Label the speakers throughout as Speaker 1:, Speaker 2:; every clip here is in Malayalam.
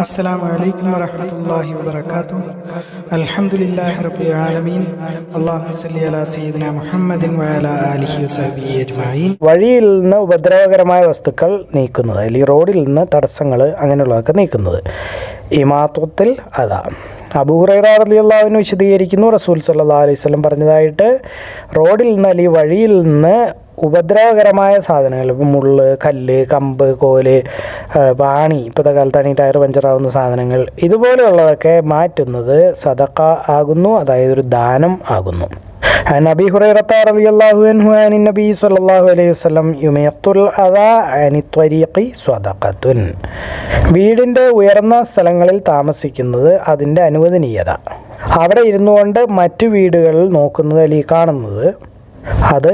Speaker 1: السلام عليكم ورحمة الله وبركاته الحمد لله رب العالمين اللهم صل على سيدنا محمد وعلى آله وصحبه أجمعين
Speaker 2: വഴിയിൽ നിന്ന് ഉപദ്രവകരമായ വസ്തുക്കൾ നീക്കുന്നത് അല്ലെങ്കിൽ റോഡിൽ നിന്ന് തടസ്സങ്ങൾ അങ്ങനെയുള്ളതൊക്കെ നീക്കുന്നത് ഇമാത്വത്തിൽ അതാ അബൂഹുറൈറിയാവിന് വിശദീകരിക്കുന്നു റസൂൽ സല്ലാ അലൈഹി സ്വലം പറഞ്ഞതായിട്ട് റോഡിൽ നിന്ന് അല്ലെങ്കിൽ വഴിയിൽ നിന്ന് ഉപദ്രവകരമായ സാധനങ്ങൾ ഇപ്പം മുള്ള് കല്ല് കമ്പ് കോല് ആ, പാണി ഇപ്പോഴത്തെ കാലത്താണെങ്കിൽ ടയർ പഞ്ചറാവുന്ന സാധനങ്ങൾ ഇതുപോലെയുള്ളതൊക്കെ മാറ്റുന്നത് സദക്ക ആകുന്നു അതായത് ഒരു ദാനം ആകുന്നു عن أبي هريرة رضي الله عنه عن النبي صلى الله عليه وسلم يميط الأذى عن الطريق صدقة വീടിൻ്റെ ഉയർന്ന സ്ഥലങ്ങളിൽ താമസിക്കുന്നത് അതിൻ്റെ അനുവദനീയത അവിടെ ഇരുന്നു കൊണ്ട് മറ്റു വീടുകൾ നോക്കുന്നത് അല്ലെങ്കിൽ കാണുന്നത് അത്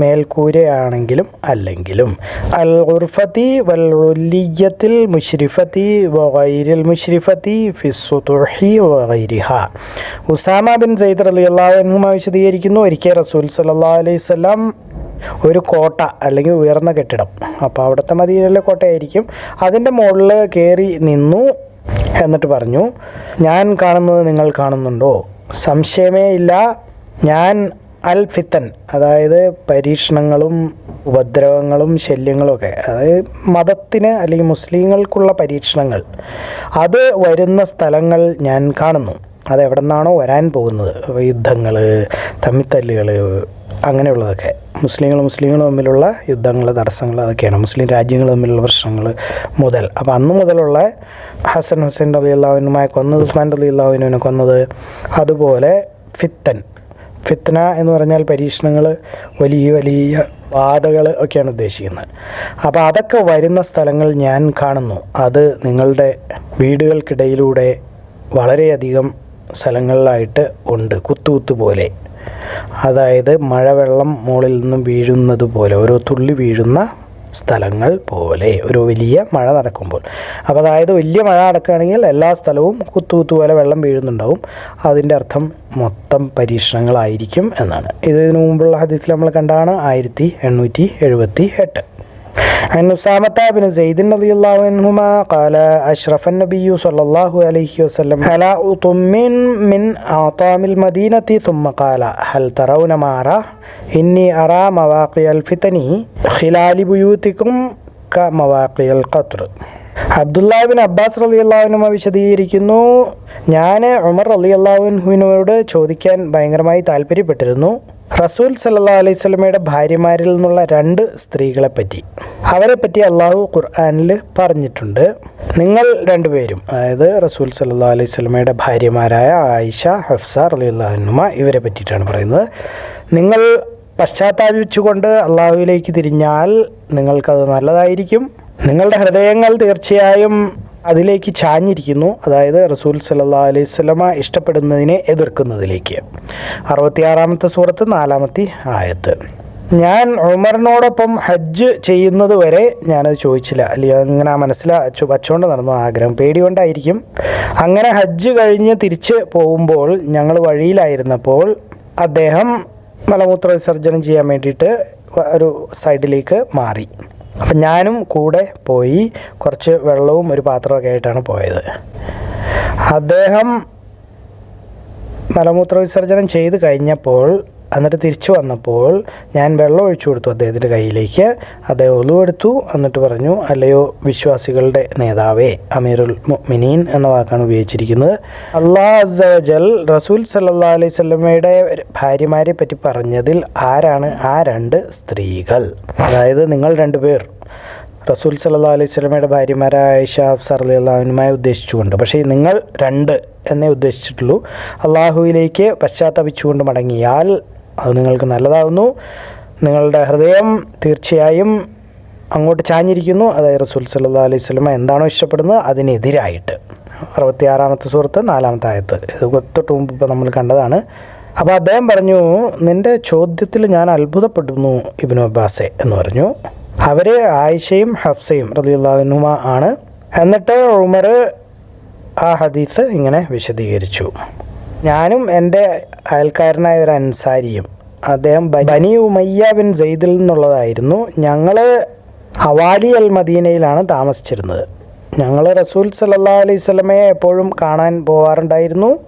Speaker 2: മേൽക്കൂരയാണെങ്കിലും അല്ലെങ്കിലും. അൽ ഉർഫത്തി വൽ ഉല്ലിയത്തിൽ മുഷ്രിഫത്തി വൈരിൽ മുഷ്രിഫത്തി ഫിസുഹി വൈരിഹ ഉസാമ ബിൻ സെയ്ദ് അലി അള്ളാഹുനുമ വിശദീകരിക്കുന്നു. ഒരിക്കൽ റസൂൽ സല്ലാ അലൈഹി സ്വലാം ഒരു കോട്ട അല്ലെങ്കിൽ ഉയർന്ന കെട്ടിടം അപ്പോൾ അവിടുത്തെ മദീനയിലെ കോട്ടയായിരിക്കും. അതിന്റെ മുകളിൽ കയറി നിന്നു എന്നിട്ട് പറഞ്ഞു ഞാൻ കാണുന്നത് നിങ്ങൾ കാണുന്നുണ്ടോ? സംശയമേ ഇല്ല. ഞാൻ അൽ ഫിത്തൻ അതായത് പരീക്ഷണങ്ങളും ഉപദ്രവങ്ങളും ശല്യങ്ങളും ഒക്കെ. അതായത് മതത്തിന് അല്ലെങ്കിൽ മുസ്ലിങ്ങൾക്കുള്ള പരീക്ഷണങ്ങൾ. അത് വരുന്ന സ്ഥലങ്ങൾ ഞാൻ കാണുന്നു. അതെവിടെ നിന്നാണോ വരാൻ പോകുന്നത്. യുദ്ധങ്ങൾ തമ്മിത്തല്ലുകൾ അങ്ങനെയുള്ളതൊക്കെ. മുസ്ലിങ്ങൾ മുസ്ലിങ്ങൾ തമ്മിലുള്ള യുദ്ധങ്ങൾ തടസ്സങ്ങൾ അതൊക്കെയാണ്. മുസ്ലിം രാജ്യങ്ങൾ തമ്മിലുള്ള പ്രശ്നങ്ങൾ മുതൽ. അപ്പോൾ അന്ന് മുതലുള്ള ഹസൻ ഹുസൈൻ അലി അള്ളാഹുനുമായി കൊന്നത് ഉസ്മാൻ അലി അള്ളാഹുനുവിനെ കൊന്നത് അതുപോലെ ഫിത്തൻ. ഫിത്ന എന്ന് പറഞ്ഞാൽ പരീക്ഷണങ്ങൾ വലിയ വലിയ ബാധകൾ ഒക്കെയാണ് ഉദ്ദേശിക്കുന്നത്. അപ്പോൾ അതൊക്കെ വരുന്ന സ്ഥലങ്ങൾ ഞാൻ കാണുന്നു. അത് നിങ്ങളുടെ വീടുകൾക്കിടയിലൂടെ വളരെയധികം സ്ഥലങ്ങളിലായിട്ട് ഉണ്ട്. കുത്തുകുത്ത് പോലെ. അതായത് മഴവെള്ളം മുകളിൽ നിന്നും വീഴുന്നത് പോലെ. ഓരോ തുള്ളി വീഴുന്ന സ്ഥലങ്ങൾ പോലെ ഒരു വലിയ മഴ നടക്കുമ്പോൾ. അപ്പോൾ അതായത് വലിയ മഴ നടക്കുകയാണെങ്കിൽ എല്ലാ സ്ഥലവും കുത്തുകുത്തു പോലെ വെള്ളം വീഴുന്നുണ്ടാവും. അതിന്റെ അർത്ഥം മൊത്തം പരീക്ഷണങ്ങളായിരിക്കും എന്നാണ്. ഇതിനു മുമ്പുള്ള ഹദീസിൽ നമ്മൾ കണ്ടാണ് ആയിരത്തി എണ്ണൂറ്റി എഴുപത്തി എട്ട്. عن أسامة بن زيد رضي الله عنهما قال أشرف النبي صلى الله عليه وسلم على أطم من أعطام المدينة ثم قال هل ترون ما أرى إني أرى مواقع الفتن خلال بيوتكم كمواقع القطر അബ്ദുല്ലാബിൻ അബ്ബാസ് റലി അള്ളാഹുനുമ വിശദീകരിക്കുന്നു ഞാൻ ഉമർ റലി അള്ളാഹുനുവിനോട് ചോദിക്കാൻ ഭയങ്കരമായി താല്പര്യപ്പെട്ടിരുന്നു റസൂൽ സല്ലാ അലൈഹി ഭാര്യമാരിൽ നിന്നുള്ള രണ്ട് സ്ത്രീകളെ പറ്റി അവരെ പറ്റി അള്ളാഹു ഖുർആാനിൽ പറഞ്ഞിട്ടുണ്ട്. നിങ്ങൾ രണ്ടുപേരും അതായത് റസൂൽ സല്ലാ അലൈഹി സ്വലമയുടെ ഭാര്യമാരായ ആയിഷ ഹഫ്സ അള്ളാഹുനുമ ഇവരെ പറ്റിയിട്ടാണ് പറയുന്നത്. നിങ്ങൾ പശ്ചാത്താപിച്ചുകൊണ്ട് അള്ളാഹുവിലേക്ക് തിരിഞ്ഞാൽ നിങ്ങൾക്കത് നല്ലതായിരിക്കും. നിങ്ങളുടെ ഹൃദയങ്ങൾ തീർച്ചയായും അതിലേക്ക് ചാഞ്ഞിരിക്കുന്നു അതായത് റസൂൽ സല്ലാ അലൈഹി സ്വലമ ഇഷ്ടപ്പെടുന്നതിനെ എതിർക്കുന്നതിലേക്ക്. അറുപത്തിയാറാമത്തെ സൂറത്ത് നാലാമത്തെ ആയത്ത്. ഞാൻ ഉമറിനോടൊപ്പം ഹജ്ജ് ചെയ്യുന്നത് വരെ ഞാനത് ചോദിച്ചില്ല. അല്ലെങ്കിൽ അങ്ങനെ മനസ്സിലാ വച്ചുകൊണ്ട് നടന്നു ആഗ്രഹം. പേടി കൊണ്ടായിരിക്കും. അങ്ങനെ ഹജ്ജ് കഴിഞ്ഞ് തിരിച്ച് പോകുമ്പോൾ ഞങ്ങൾ വഴിയിലായിരുന്നപ്പോൾ അദ്ദേഹം മലമൂത്ര വിസർജനം ചെയ്യാൻ വേണ്ടിയിട്ട് ഒരു സൈഡിലേക്ക് മാറി. അപ്പം ഞാനും കൂടെ പോയി കുറച്ച് വെള്ളവും ഒരു പാത്രമൊക്കെ ആയിട്ടാണ് പോയത്. അദ്ദേഹം മലമൂത്ര വിസർജനം ചെയ്ത് കഴിഞ്ഞപ്പോൾ എന്നിട്ട് തിരിച്ചു വന്നപ്പോൾ ഞാൻ വെള്ളം ഒഴിച്ചു കൊടുത്തു അദ്ദേഹത്തിന്റെ കയ്യിലേക്ക്. അദ്ദേഹം ഒലുവെടുത്തു എന്നിട്ട് പറഞ്ഞു അല്ലയോ വിശ്വാസികളുടെ നേതാവേ അമീറുൽ മിനീൻ എന്ന വാക്കാണ് ഉപയോഗിച്ചിരിക്കുന്നത്. അള്ളാഹ് റസൂൽ സല്ലാ അലൈഹി സ്വലമയുടെ ഭാര്യമാരെ പറ്റി പറഞ്ഞതിൽ ആരാണ് ആ രണ്ട് സ്ത്രീകൾ? അതായത് നിങ്ങൾ രണ്ടുപേർ റസൂൽ സല്ലാ അലൈഹി സ്വലമയുടെ ഭാര്യമാരായ ആയിഷ അഫ്സർ അലി അള്ളാഹുനുമായി ഉദ്ദേശിച്ചുകൊണ്ട്. പക്ഷേ നിങ്ങൾ രണ്ട് എന്നേ ഉദ്ദേശിച്ചിട്ടുള്ളൂ. അള്ളാഹുവിലേക്ക് പശ്ചാത്തപിച്ചുകൊണ്ട് മടങ്ങിയാൽ അത് നിങ്ങൾക്ക് നല്ലതാകുന്നു നിങ്ങളുടെ ഹൃദയം തീർച്ചയായും അങ്ങോട്ട് ചാഞ്ഞിരിക്കുന്നു. അതായത് റസൂൽ സല്ലാ അലൈഹി സ്വലമ എന്താണോ ഇഷ്ടപ്പെടുന്നത് അതിനെതിരായിട്ട്. അറുപത്തിയാറാമത്തെ സുഹൃത്ത് നാലാമത്തെ ആയത്ത്. ഇത് തൊട്ട് മുമ്പ് ഇപ്പോൾ നമ്മൾ കണ്ടതാണ്. അപ്പോൾ അദ്ദേഹം പറഞ്ഞു നിന്റെ ചോദ്യത്തിൽ ഞാൻ അത്ഭുതപ്പെടുന്നു ഇബിനു അബ്ബാസെ എന്ന് പറഞ്ഞു. അവർ ആയിഷയും ഹഫ്സയും റലിയുള്ളാഹുനുമ ആണ്. എന്നിട്ട് ഉമർ ആ ഹദീസ് ഇങ്ങനെ വിശദീകരിച്ചു. ഞാനും എന്റെ അയൽക്കാരനായ ഒരു അൻസാരിയും. അദ്ദേഹം ബനി ഉമയ്യ ബിൻ സെയ്ദിൽ നിന്നുള്ളതായിരുന്നു. ഞങ്ങൾ അവാലി അൽ മദീനയിലാണ് താമസിച്ചിരുന്നത്. ഞങ്ങൾ റസൂൽ സല്ലാ അലൈഹി സ്വലമയെ എപ്പോഴും കാണാൻ പോവാറുണ്ടായിരുന്നു.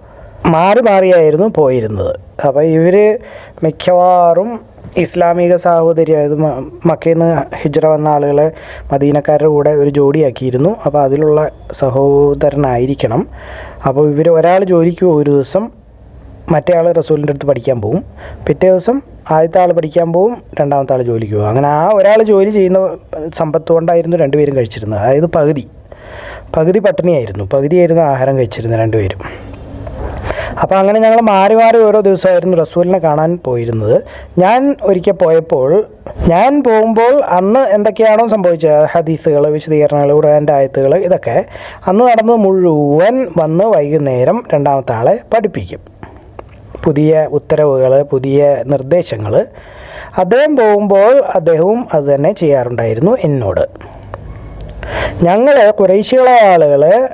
Speaker 2: മാറി മാറിയായിരുന്നു പോയിരുന്നത്. അപ്പോൾ ഇവർ മിക്കവാറും ഇസ്ലാമിക സാഹോദര്യം അതായത് മക്കയിൽ നിന്ന് ഹിജ്ര വന്ന ആളുകളെ മദീനക്കാരുടെ കൂടെ ഒരു ജോഡിയാക്കിയിരുന്നു. അപ്പോൾ അതിലുള്ള സഹോദരനായിരിക്കണം. അപ്പോൾ ഇവർ ഒരാൾ ജോലിക്ക് പോകും ഒരു ദിവസം മറ്റേ ആൾ റസൂലിന്റെ അടുത്ത് പഠിക്കാൻ പോകും പിറ്റേ ദിവസം ആദ്യത്തെ ആൾ പഠിക്കാൻ പോകും രണ്ടാമത്തെ ആൾ ജോലിക്ക് പോകും അങ്ങനെ ആ ഒരാൾ ജോലി ചെയ്യുന്ന സമ്പത്ത് കൊണ്ടായിരുന്നു രണ്ടുപേരും കഴിച്ചിരുന്നത്. അതായത് പകുതി. പകുതി പട്ടിണിയായിരുന്നു. പകുതിയായിരുന്നു ആഹാരം കഴിച്ചിരുന്നത് രണ്ടുപേരും. അപ്പോൾ അങ്ങനെ ഞങ്ങൾ മാറി മാറി ഓരോ ദിവസമായിരുന്നു റസൂലിനെ കാണാൻ പോയിരുന്നത്. ഞാൻ ഒരിക്കൽ പോയപ്പോൾ ഞാൻ പോകുമ്പോൾ അന്ന് എന്തൊക്കെയാണോ സംഭവിച്ചത്? ഹദീസുകൾ വിശദീകരണങ്ങൾ ഖുറാന്റെ ആയത്തുകൾ ഇതൊക്കെ. അന്ന് നടന്ന് മുഴുവൻ വന്ന് വൈകുന്നേരം രണ്ടാമത്തെ ആളെ പഠിപ്പിക്കും. പുതിയ ഉത്തരവുകൾ പുതിയ നിർദ്ദേശങ്ങൾ. അദ്ദേഹം പോകുമ്പോൾ അദ്ദേഹവും അത് തന്നെ ചെയ്യാറുണ്ടായിരുന്നു എന്നോട്. ഞങ്ങൾ കുറേശികളായ ആളുകൾ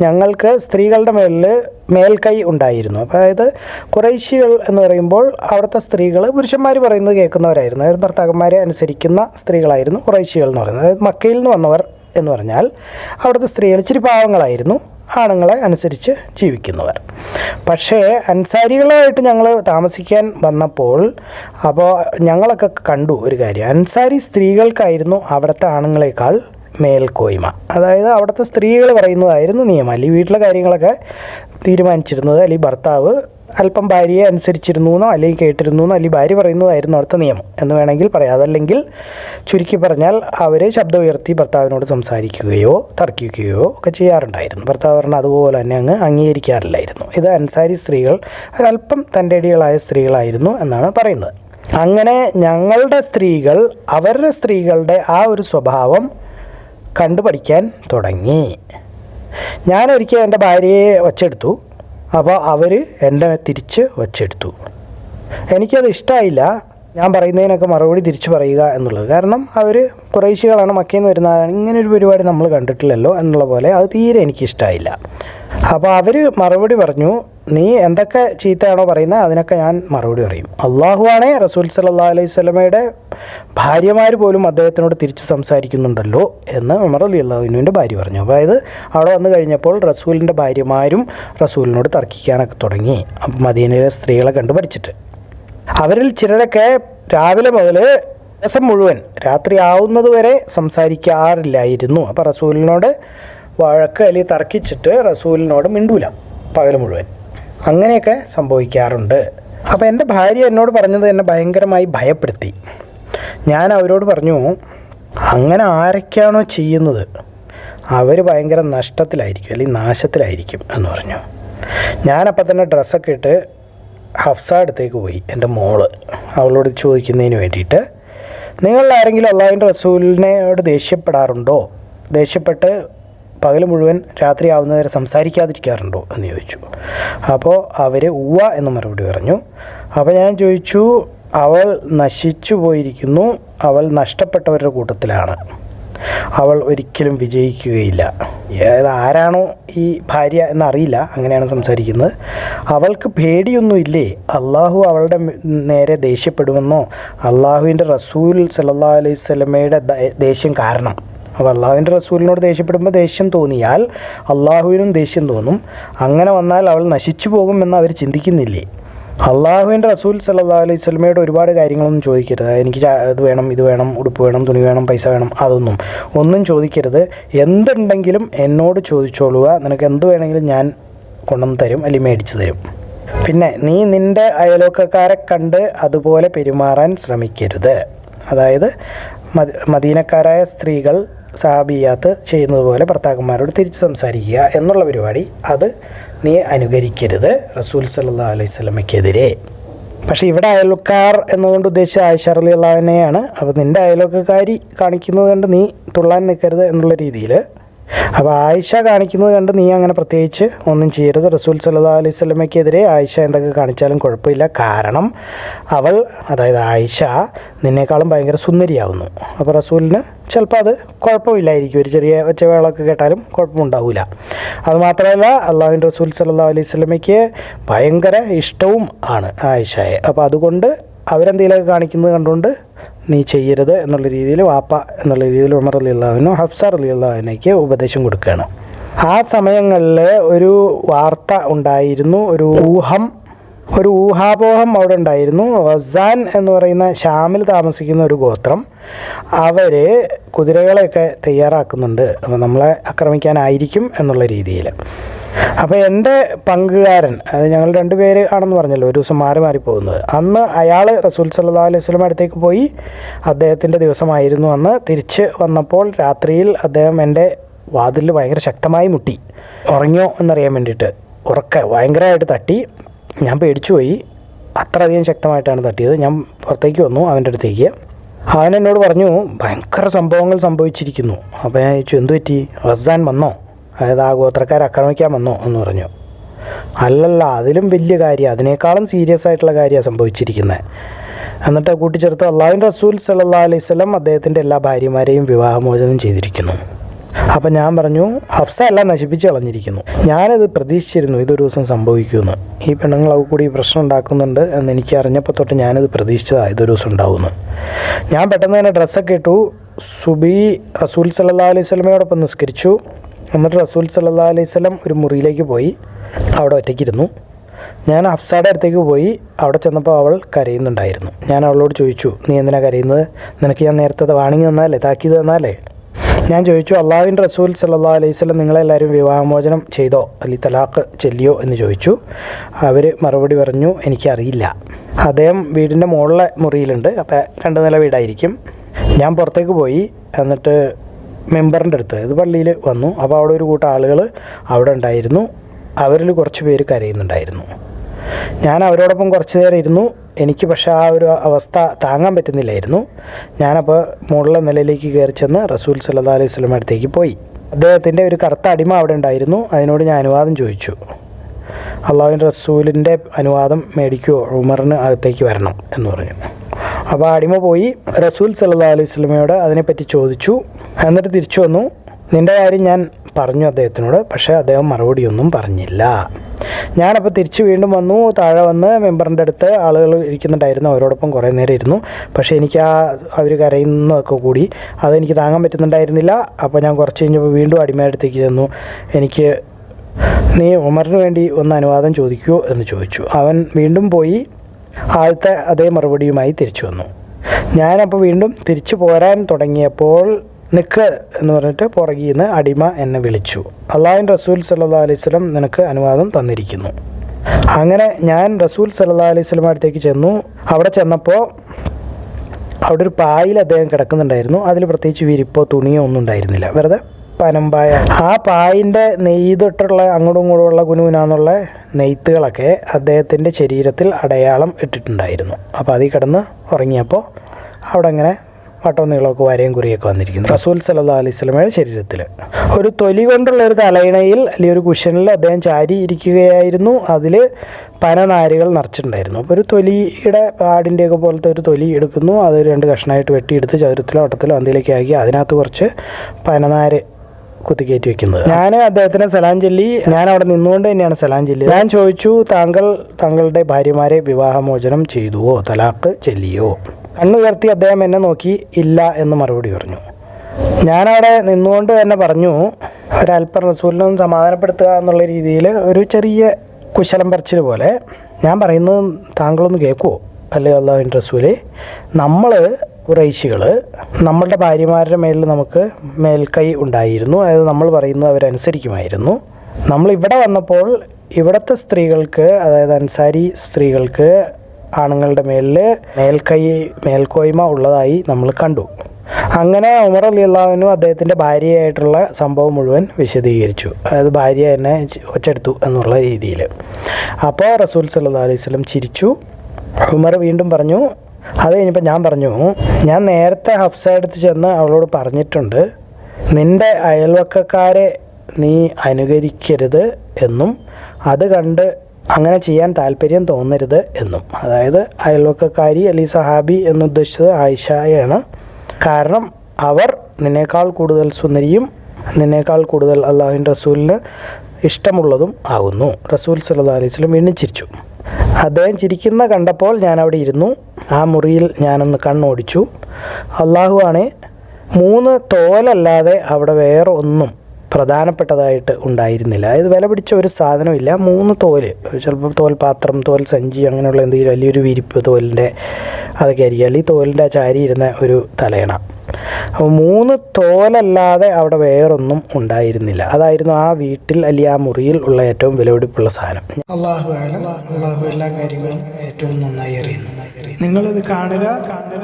Speaker 2: ഞങ്ങൾക്ക് സ്ത്രീകളുടെ മേലിൽ മേൽക്കൈ ഉണ്ടായിരുന്നു. അതായത് കുറേശികൾ എന്ന് പറയുമ്പോൾ അവിടുത്തെ സ്ത്രീകൾ പുരുഷന്മാർ പറയുന്നത് കേൾക്കുന്നവരായിരുന്നു. അതായത് ഭർത്താക്കന്മാരെ അനുസരിക്കുന്ന സ്ത്രീകളായിരുന്നു കുറേശികൾ എന്ന് പറയുന്നത്. അതായത് മക്കയിൽ നിന്ന് വന്നവർ എന്ന് പറഞ്ഞാൽ അവിടുത്തെ സ്ത്രീകൾ ഇച്ചിരി പാവങ്ങളായിരുന്നു. ആണുങ്ങളെ അനുസരിച്ച് ജീവിക്കുന്നവർ. പക്ഷേ അൻസാരികളായിട്ട് ഞങ്ങൾ താമസിക്കാൻ വന്നപ്പോൾ അപ്പോൾ ഞങ്ങളൊക്കെ കണ്ടു ഒരു കാര്യം. അൻസാരി സ്ത്രീകൾക്കായിരുന്നു അവിടുത്തെ ആണുങ്ങളെക്കാൾ മേൽക്കോയ്മ. അതായത് അവിടുത്തെ സ്ത്രീകൾ പറയുന്നതായിരുന്നു നിയമം. അല്ലെങ്കിൽ വീട്ടിലെ കാര്യങ്ങളൊക്കെ തീരുമാനിച്ചിരുന്നത്. അല്ലെങ്കിൽ ഭർത്താവ് അല്പം ഭാര്യയെ അനുസരിച്ചിരുന്നു എന്നോ അല്ലെങ്കിൽ കേട്ടിരുന്നു എന്നോ അല്ലെങ്കിൽ ഭാര്യ പറയുന്നതായിരുന്നു അവിടുത്തെ നിയമം എന്ന് വേണമെങ്കിൽ പറയാം. അതല്ലെങ്കിൽ ചുരുക്കി പറഞ്ഞാൽ അവർ ശബ്ദം ഉയർത്തി ഭർത്താവിനോട് സംസാരിക്കുകയോ തർക്കിക്കുകയോ ഒക്കെ ചെയ്യാറുണ്ടായിരുന്നു. ഭർത്താവ് പറഞ്ഞാൽ അതുപോലെ തന്നെ അങ്ങ് അംഗീകരിക്കാറില്ലായിരുന്നു. ഇത് അൻസാരി സ്ത്രീകൾ ഒരല്പം തന്റെ അടികളായ സ്ത്രീകളായിരുന്നു എന്നാണ് പറയുന്നത്. അങ്ങനെ ഞങ്ങളുടെ സ്ത്രീകൾ അവരുടെ സ്ത്രീകളുടെ ആ ഒരു സ്വഭാവം കണ്ടുപഠിക്കാൻ തുടങ്ങി. ഞാൻ ഒരിക്കൽ എന്റെ ഭാര്യയെ വച്ചെടുത്തു അപ്പോൾ അവർ എന്റെ തിരിച്ച് വച്ചെടുത്തു എനിക്കത് ഇഷ്ടമായില്ല ഞാൻ പറയുന്നതിനൊക്കെ മറുപടി തിരിച്ചു പറയുക എന്നുള്ളത്. കാരണം അവർ കുറേശ്ശികളാണ് മക്കയിൽ നിന്ന് വരുന്നതാണ് ഇങ്ങനെ ഒരു പരിപാടി നമ്മൾ കണ്ടിട്ടില്ലല്ലോ എന്നുള്ള പോലെ അത് തീരെ എനിക്കിഷ്ടമായില്ല അപ്പോൾ അവർ മറുപടി പറഞ്ഞു നീ എന്തൊക്കെ ചീത്തയാണോ പറയുന്നത് അതിനൊക്കെ ഞാൻ മറുപടി പറയും. അള്ളാഹുവാണേ റസൂൽ സല്ലാ അലൈഹി സ്വലമയുടെ ഭാര്യമാർ പോലും അദ്ദേഹത്തിനോട് തിരിച്ച് സംസാരിക്കുന്നുണ്ടല്ലോ എന്ന് ഉമർ അലി അള്ളാഹുവിനുവിന്റെ ഭാര്യ പറഞ്ഞു. അതായത് അവിടെ വന്നു കഴിഞ്ഞപ്പോൾ റസൂലിന്റെ ഭാര്യമാരും റസൂലിനോട് തർക്കിക്കാനൊക്കെ തുടങ്ങി മദീനയിലെ സ്ത്രീകളെ കണ്ട് പഠിച്ചിട്ട് അവരിൽ ചിലരൊക്കെ രാവിലെ മുതൽ ദിവസം മുഴുവൻ രാത്രി ആവുന്നത് വരെ സംസാരിക്കാറില്ലായിരുന്നു. അപ്പോൾ റസൂലിനോട് വഴക്ക് അല്ലെങ്കിൽ തർക്കിച്ചിട്ട് റസൂലിനോട് മിണ്ടൂല പകൽ മുഴുവൻ. അങ്ങനെയൊക്കെ സംഭവിക്കാറുണ്ട്. അപ്പോൾ എന്റെ ഭാര്യ എന്നോട് പറഞ്ഞത് എന്നെ ഭയങ്കരമായി ഭയപ്പെടുത്തി. ഞാൻ അവരോട് പറഞ്ഞു അങ്ങനെ ആരൊക്കെയാണോ ചെയ്യുന്നത്? അവർ ഭയങ്കര നഷ്ടത്തിലായിരിക്കും അല്ലെങ്കിൽ നാശത്തിലായിരിക്കും എന്ന് പറഞ്ഞു. ഞാനപ്പോൾ തന്നെ ഡ്രസ്സൊക്കെ ഇട്ട് ഹഫ്സ അടുത്തേക്ക് പോയി എന്റെ മോൾ. അവളോട് ചോദിക്കുന്നതിന് വേണ്ടിയിട്ട് നിങ്ങൾ ആരെങ്കിലും അള്ളാഹുവിന്റെ റസൂലിനോട് ദേഷ്യപ്പെടാറുണ്ടോ? ദേഷ്യപ്പെട്ട് പകൽ മുഴുവൻ രാത്രി ആവുന്നവരെ സംസാരിക്കാതിരിക്കാറുണ്ടോ എന്ന് ചോദിച്ചു. അപ്പോൾ അവർ ഉവ എന്ന് മറുപടി പറഞ്ഞു. അപ്പോൾ ഞാൻ ചോദിച്ചു അവൾ നശിച്ചു പോയിരിക്കുന്നു അവൾ നഷ്ടപ്പെട്ടവരുടെ കൂട്ടത്തിലാണ്. അവൾ ഒരിക്കലും വിജയിക്കുകയില്ല. അതായത് ആരാണോ ഈ ഭാര്യ എന്നറിയില്ല അങ്ങനെയാണ് സംസാരിക്കുന്നത്. അവൾക്ക് പേടിയൊന്നുമില്ലേ? അള്ളാഹു അവളുടെ നേരെ ദേഷ്യപ്പെടുമെന്നോ? അള്ളാഹുവിന്റെ റസൂൽ സല്ലാ അലൈഹി സ്വലമയുടെ ദേഷ്യം കാരണം. അപ്പോൾ അള്ളാഹുവിന്റെ റസൂലിനോട് ദേഷ്യപ്പെടുമ്പോൾ ദേഷ്യം തോന്നിയാൽ അള്ളാഹുവിനും ദേഷ്യം തോന്നും. അങ്ങനെ വന്നാൽ അവൾ നശിച്ചു പോകുമെന്ന് അവർ ചിന്തിക്കുന്നില്ലേ? അള്ളാഹുവിന്റെ റസൂൽ സല്ലാ അലൈഹി സ്വലമയോട് ഒരുപാട് കാര്യങ്ങളൊന്നും ചോദിക്കരുത്. എനിക്ക് ഇത് വേണം ഇത് വേണം ഉടുപ്പ് വേണം തുണി വേണം പൈസ വേണം അതൊന്നും. ഒന്നും ചോദിക്കരുത്. എന്തുണ്ടെങ്കിലും എന്നോട് ചോദിച്ചോളുക. നിനക്ക് എന്ത് വേണമെങ്കിലും ഞാൻ കൊണ്ടുവന്ന് തരും അല്ലെങ്കിൽ മേടിച്ചു തരും. പിന്നെ നീ നിന്റെ അയലോക്കക്കാരെ കണ്ട് അതുപോലെ പെരുമാറാൻ ശ്രമിക്കരുത്. അതായത് മദീനക്കാരായ സ്ത്രീകൾ സാബിയാത്ത് ചെയ്യുന്നത് പോലെ ഭർത്താക്കന്മാരോട് തിരിച്ച് സംസാരിക്കുക എന്നുള്ള പരിപാടി അത് നീ അനുകരിക്കരുത്. റസൂൽ സല്ലാ അലൈഹി സ്വലമയ്ക്കെതിരെ പക്ഷേ ഇവിടെ അയൽക്കാർ എന്നുകൊണ്ട് ഉദ്ദേശിച്ച ആയിഷ അറലി അള്ളാഹനെയാണ് അപ്പോൾ നിന്റെ അയൽവക്കാരി കാണിക്കുന്നത് കണ്ട് നീ തുള്ളാൻ നിൽക്കരുത് എന്നുള്ള രീതിയിൽ അപ്പോൾ ആയിഷ കാണിക്കുന്നത് കണ്ട് നീ അങ്ങനെ പ്രത്യേകിച്ച് ഒന്നും ചെയ്യരുത്. റസൂൽ സല്ലാ അലൈഹി ആയിഷ എന്തൊക്കെ കാണിച്ചാലും കുഴപ്പമില്ല. കാരണം അവൾ അതായത് ആയിഷ നിന്നേക്കാളും ഭയങ്കര സുന്ദരിയാവുന്നു. അപ്പോൾ റസൂലിന് ചിലപ്പോൾ അത് കുഴപ്പമില്ലായിരിക്കും. ഒരു ചെറിയ ഒച്ചവേളൊക്കെ കേട്ടാലും കുഴപ്പമുണ്ടാവില്ല അതുമാത്രമല്ല അള്ളാഹുവിന്റെ റസൂൽ സല്ലാ അലൈഹി സ്വലമയ്ക്ക് ഭയങ്കര ഇഷ്ടവും ആണ് ആയിഷയെ. അപ്പോൾ അതുകൊണ്ട് അവരെന്തെങ്കിലുമൊക്കെ കാണിക്കുന്നത് കണ്ടുകൊണ്ട് നീ ചെയ്യരുത് എന്നുള്ള രീതിയിൽ വാപ്പ എന്നുള്ള രീതിയിൽ ഉമർ അലി അള്ളാഹുവിനും ഹഫ്സ അലി അള്ളാഹുവിനേക്ക് ഉപദേശം കൊടുക്കുകയാണ്. ആ സമയങ്ങളിൽ ഒരു വാർത്ത ഉണ്ടായിരുന്നു ഒരു ഊഹം ഒരു ഊഹാപോഹം അവിടെ ഉണ്ടായിരുന്നു. വസാൻ എന്ന് പറയുന്ന ഷാമിൽ താമസിക്കുന്ന ഒരു ഗോത്രം അവർ കുതിരകളെയൊക്കെ തയ്യാറാക്കുന്നുണ്ട്. അപ്പോൾ നമ്മളെ ആക്രമിക്കാനായിരിക്കും എന്നുള്ള രീതിയിൽ അപ്പോൾ എന്റെ പങ്കുകാരൻ അത് ഞങ്ങൾ രണ്ടുപേര് ആണെന്ന് പറഞ്ഞല്ലോ ഒരു ദിവസം മാറി മാറി പോകുന്നത്. അന്ന് അയാൾ റസൂൽ സല്ലാ അലൈഹി സ്വലം അടുത്തേക്ക് പോയി അദ്ദേഹത്തിന്റെ ദിവസമായിരുന്നു അന്ന്. തിരിച്ച് വന്നപ്പോൾ രാത്രിയിൽ അദ്ദേഹം എന്റെ വാതിലിൽ ഭയങ്കര ശക്തമായി മുട്ടി. ഉറങ്ങിയോ എന്നറിയാൻ വേണ്ടിയിട്ട് ഉറക്ക ഭയങ്കരമായിട്ട് തട്ടി. ഞാൻ പേടിച്ചു പോയി. അത്രയധികം ശക്തമായിട്ടാണ് തട്ടിയത്. ഞാൻ പുറത്തേക്ക് വന്നു അവന്റെ അടുത്തേക്ക്. അവൻ എന്നോട് പറഞ്ഞു ഭയങ്കര സംഭവങ്ങൾ സംഭവിച്ചിരിക്കുന്നു. അപ്പോൾ ഞാൻ ചോദിച്ചു എന്തു പറ്റി? റസാൻ വന്നോ? അതായത് ആ ഗോത്രക്കാർ ആക്രമിക്കാൻ വന്നോ എന്ന് പറഞ്ഞു. അല്ലല്ല അതിലും വലിയ കാര്യം അതിനേക്കാളും സീരിയസ് ആയിട്ടുള്ള കാര്യമാണ് സംഭവിച്ചിരിക്കുന്നത് എന്നിട്ട് കൂട്ടിച്ചേർത്ത് അള്ളാഹുവിൻ റസൂൽ സല്ലാ അലൈഹി സ്വലം അദ്ദേഹത്തിന്റെ എല്ലാ ഭാര്യമാരെയും വിവാഹമോചനം ചെയ്തിരിക്കുന്നു. അപ്പം ഞാൻ പറഞ്ഞു ഹഫ്സ എല്ലാം നശിപ്പിച്ച് കളഞ്ഞിരിക്കുന്നു. ഞാനത് പ്രതീക്ഷിച്ചിരുന്നു ഇതൊരു ദിവസം സംഭവിക്കുമെന്ന്. ഈ പെണ്ണുങ്ങൾ അവ കൂടി പ്രശ്നം ഉണ്ടാക്കുന്നുണ്ട് എന്ന് എനിക്ക് അറിഞ്ഞപ്പോൾ തൊട്ട് ഞാനത് പ്രതീക്ഷിച്ചതാണ് ഇതൊരു ദിവസം ഉണ്ടാവുമെന്ന്. ഞാൻ പെട്ടെന്ന് തന്നെ ഡ്രസ്സൊക്കെ ഇട്ടു. സുബി റസൂൽ സല്ലാ അലൈഹി സ്വലമയോടൊപ്പം നിസ്കരിച്ചു. എന്നിട്ട് റസൂൽ സല്ലാ അലൈഹി സ്വലം ഒരു മുറിയിലേക്ക് പോയി. അവിടെ ഒറ്റയ്ക്കിരുന്നു. ഞാൻ അഫ്സാടെ അടുത്തേക്ക് പോയി. അവിടെ ചെന്നപ്പോൾ അവൾ കരയുന്നുണ്ടായിരുന്നു. ഞാൻ അവളോട് ചോദിച്ചു നീ എന്തിനാ കരയുന്നത്? നിനക്ക് ഞാൻ നേരത്തെ വാണിങ്ങി തന്നാലേ താക്കീത് തന്നാലേ? ഞാൻ ചോദിച്ചു അള്ളാഹുവിന്റെ റസൂൽ സല്ലാ അലൈഹി സ്വലം നിങ്ങളെല്ലാവരും വിവാഹമോചനം ചെയ്തോ? അല്ലെങ്കിൽ തലാഖ് ചെല്ലിയോ? എന്ന് ചോദിച്ചു. അവർ മറുപടി പറഞ്ഞു എനിക്കറിയില്ല. അദ്ദേഹം വീടിന്റെ മുകളിലെ മുറിയിലുണ്ട്. അപ്പോൾ രണ്ട് നില വീടായിരിക്കും. ഞാൻ പുറത്തേക്ക് പോയി. എന്നിട്ട് മെമ്പറിന്റെ അടുത്ത് ഇത് പള്ളിയിൽ വന്നു. അപ്പോൾ അവിടെ ഒരു കൂട്ടം ആളുകൾ അവിടെ ഉണ്ടായിരുന്നു. അവരിൽ കുറച്ച് പേര് കരയുന്നുണ്ടായിരുന്നു. ഞാൻ അവരോടൊപ്പം കുറച്ച് നേരം ഇരുന്നു. എനിക്ക് പക്ഷേ ആ ഒരു അവസ്ഥ താങ്ങാൻ പറ്റുന്നില്ലായിരുന്നു. ഞാനപ്പോൾ മുകളിലെ നിലയിലേക്ക് കയറി ചെന്ന് റസൂൽ സല്ലാ അലൈഹി സ്വലം അടുത്തേക്ക് പോയി. അദ്ദേഹത്തിന്റെ ഒരു കറുത്ത അടിമ അവിടെ ഉണ്ടായിരുന്നു. അതിനോട് ഞാൻ അനുവാദം ചോദിച്ചു. അള്ളാഹുവിൻ റസൂലിന്റെ അനുവാദം മേടിക്കുമോ ഉമറിന് അകത്തേക്ക് വരണം എന്ന് പറഞ്ഞു. അപ്പോൾ അടിമ പോയി റസൂൽ സല്ലാ അലൈഹി സ്വലമയോട് അതിനെപ്പറ്റി ചോദിച്ചു. എന്നിട്ട് തിരിച്ചു വന്നു. നിന്റെ കാര്യം ഞാൻ പറഞ്ഞു അദ്ദേഹത്തിനോട് പക്ഷേ അദ്ദേഹം മറുപടി ഒന്നും പറഞ്ഞില്ല. ഞാനപ്പോൾ തിരിച്ച് വീണ്ടും വന്നു. താഴെ വന്ന് മെമ്പറിന്റെ അടുത്ത് ആളുകൾ ഇരിക്കുന്നുണ്ടായിരുന്നു. അവരോടൊപ്പം കുറേ നേരം ഇരുന്നു. പക്ഷേ എനിക്ക് ആ അവർ കരയുന്നതൊക്കെ കൂടി അതെനിക്ക് താങ്ങാൻ പറ്റുന്നുണ്ടായിരുന്നില്ല. അപ്പോൾ ഞാൻ കുറച്ച് കഴിഞ്ഞപ്പോൾ വീണ്ടും അടിമയുടെ അടുത്തേക്ക് ചെന്നു. എനിക്ക് നീ ഉമറിന് വേണ്ടി ഒന്ന് അനുവാദം ചോദിക്കുമോ എന്ന് ചോദിച്ചു. അവൻ വീണ്ടും പോയി. ആദ്യത്തെ അതേ മറുപടിയുമായി തിരിച്ചു വന്നു. ഞാനപ്പോൾ വീണ്ടും തിരിച്ചു പോരാൻ തുടങ്ങിയപ്പോൾ നിക്ക് എന്ന് പറഞ്ഞിട്ട് പുറകിൽ നിന്ന് അടിമ എന്നെ വിളിച്ചു. അള്ളാഹിൻ റസൂൽ സല്ലാ അലൈഹി സ്വലം നിനക്ക് അനുവാദം തന്നിരിക്കുന്നു. അങ്ങനെ ഞാൻ റസൂൽ സല്ലാ അലൈഹി സ്വലം അടുത്തേക്ക് ചെന്നു. അവിടെ ചെന്നപ്പോൾ അവിടെ ഒരു പായിൽ അദ്ദേഹം കിടക്കുന്നുണ്ടായിരുന്നു. അതിൽ പ്രത്യേകിച്ച് വിരിപ്പോ തുണിയോ ഒന്നും ഉണ്ടായിരുന്നില്ല. വെറുതെ പനമ്പായ. ആ പായിന്റെ നെയ്തിട്ടുള്ള അങ്ങോട്ടും ഇങ്ങോട്ടും ഉള്ള കുനുകുനാന്നുള്ള നെയ്ത്തുകളൊക്കെ അദ്ദേഹത്തിന്റെ ശരീരത്തിൽ അടയാളം ഇട്ടിട്ടുണ്ടായിരുന്നു. അപ്പോൾ അതിൽ കിടന്ന് ഉറങ്ങിയപ്പോൾ അവിടെ അങ്ങനെ വട്ടവും നീളമൊക്കെ വരയും കുറിയൊക്കെ വന്നിരിക്കുന്നു. റസൂൽ സല്ലാ അലൈഹി സ്വലമയുടെ ശരീരത്തിൽ. ഒരു തൊലി കൊണ്ടുള്ള ഒരു തലയിണയിൽ അല്ലെങ്കിൽ ഒരു കുഷനിൽ അദ്ദേഹം ചാരി ഇരിക്കുകയായിരുന്നു. അതിൽ പനനാരുകൾ നിറച്ചിട്ടുണ്ടായിരുന്നു. അപ്പോൾ ഒരു തൊലിയുടെ പാടിന്റെയൊക്കെ പോലത്തെ ഒരു തൊലി എടുക്കുന്നു. അത് രണ്ട് കഷ്ണമായിട്ട് വെട്ടിയെടുത്ത് ചതുരത്തിലോ വട്ടത്തിലോ അന്തിയിലേക്ക് ആക്കി അതിനകത്ത് കുറച്ച് പനനാര് കുത്തിക്കയറ്റി വെക്കുന്നത്. ഞാൻ അദ്ദേഹത്തിന് സലാം ചൊല്ലി ഞാൻ അവിടെ നിന്നുകൊണ്ട് തന്നെയാണ് സലാം ചൊല്ലി ഞാൻ ചോദിച്ചു താങ്കൾ താങ്കളുടെ ഭാര്യമാരെ വിവാഹമോചനം ചെയ്തുവോ? തലാഖ് ചെല്ലിയോ? കണ്ണുയർത്തി അദ്ദേഹം എന്നെ നോക്കി ഇല്ല എന്ന് മറുപടി പറഞ്ഞു. ഞാനവിടെ നിന്നുകൊണ്ട് തന്നെ പറഞ്ഞു ഒരല്പം റസൂലിനൊന്നും സമാധാനപ്പെടുത്തുക എന്നുള്ള രീതിയിൽ ഒരു ചെറിയ കുശലം പറിച്ചിൽ പോലെ ഞാൻ പറയുന്നത് താങ്കളൊന്ന് കേൾക്കുമോ അല്ലേ അള്ളാഹുവിൻ റസൂലെ? നമ്മൾ കുറേശികൾ നമ്മളുടെ ഭാര്യമാരുടെ മേലിൽ നമുക്ക് മേൽക്കൈ ഉണ്ടായിരുന്നു. അതായത് നമ്മൾ പറയുന്നത് അവരനുസരിക്കുമായിരുന്നു. നമ്മൾ ഇവിടെ വന്നപ്പോൾ ഇവിടുത്തെ സ്ത്രീകൾക്ക് അതായത് അൻസാരി സ്ത്രീകൾക്ക് ആണുങ്ങളുടെ മേലിൽ മേൽക്കൈ മേൽക്കോയ്മ ഉള്ളതായി നമ്മൾ കണ്ടു. അങ്ങനെ ഉമർ അലി അള്ളാഹുവിനും അദ്ദേഹത്തിന്റെ ഭാര്യയായിട്ടുള്ള സംഭവം മുഴുവൻ വിശദീകരിച്ചു. അതായത് ഭാര്യ എന്നെ ഒച്ചെടുത്തു എന്നുള്ള രീതിയിൽ. അപ്പോൾ റസൂൽ സല്ലാ അലൈഹി സ്വലം ചിരിച്ചു. ഉമർ വീണ്ടും പറഞ്ഞു അത് കഴിഞ്ഞപ്പോൾ ഞാൻ പറഞ്ഞു ഞാൻ നേരത്തെ ഹഫ്സ എടുത്ത് ചെന്ന് അവളോട് പറഞ്ഞിട്ടുണ്ട് നിന്റെ അയൽവക്കക്കാരെ നീ അനുകരിക്കരുത് എന്നും അത് കണ്ട് അങ്ങനെ ചെയ്യാൻ താല്പര്യം തോന്നരുത് എന്നും. അതായത് അയൽവക്കക്കാരി അലി സഹാബി എന്നുദ്ദേശിച്ചത് ആയിഷയാണ്. കാരണം അവർ നിന്നേക്കാൾ കൂടുതൽ സുന്ദരിയും നിന്നേക്കാൾ കൂടുതൽ അള്ളാഹുൻ റസൂലിന് ഇഷ്ടമുള്ളതും ആകുന്നു. റസൂൽ സല്ലാ അലൈഹി സ്വലം വീണ്ടും ചിരിച്ചു. അദ്ദേഹം ചിരിക്കുന്ന കണ്ടപ്പോൾ ഞാൻ അവിടെ ഇരുന്നു. ആ മുറിയിൽ ഞാനൊന്ന് കണ്ണോടിച്ചു. അള്ളാഹുവാണ് മൂന്ന് തോലല്ലാതെ അവിടെ വേറെ ഒന്നും പ്രധാനപ്പെട്ടതായിട്ട് ഉണ്ടായിരുന്നില്ല. അതായത് വില പിടിച്ച ഒരു സാധനമില്ല. മൂന്ന് തോൽ. ചിലപ്പോൾ തോൽപാത്രം തോൽ സഞ്ചി അങ്ങനെയുള്ള എന്തെങ്കിലും വലിയൊരു വിരിപ്പ് തോലിന്റെ അതൊക്കെ ആയിരിക്കും. അല്ലെങ്കിൽ തോലിന്റെ ചാരി ഇരുന്ന ഒരു തലയണ. മൂന്ന് തോലല്ലാതെ അവിടെ വേറൊന്നും ഉണ്ടായിരുന്നില്ല. അതായിരുന്നു ആ വീട്ടിൽ അല്ലെങ്കിൽ ആ മുറിയിൽ ഉള്ള ഏറ്റവും വിലപിടിപ്പുള്ള സാധനം.
Speaker 1: അള്ളാഹു അള്ളാഹു എല്ലാ കാര്യങ്ങളും ഏറ്റവും നന്നായി അറിയുന്നു. നിങ്ങളിത് കാണുക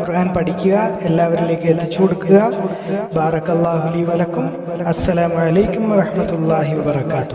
Speaker 1: ഖുർആൻ പഠിക്കുക എല്ലാവരിലേക്ക് എത്തിച്ചു കൊടുക്കുക. ബാറക്കല്ലാഹു ലി വലക്കും അസ്സലാമു അലൈക്കും വറഹ്മത്തുള്ളാഹി വബറകാതുഹു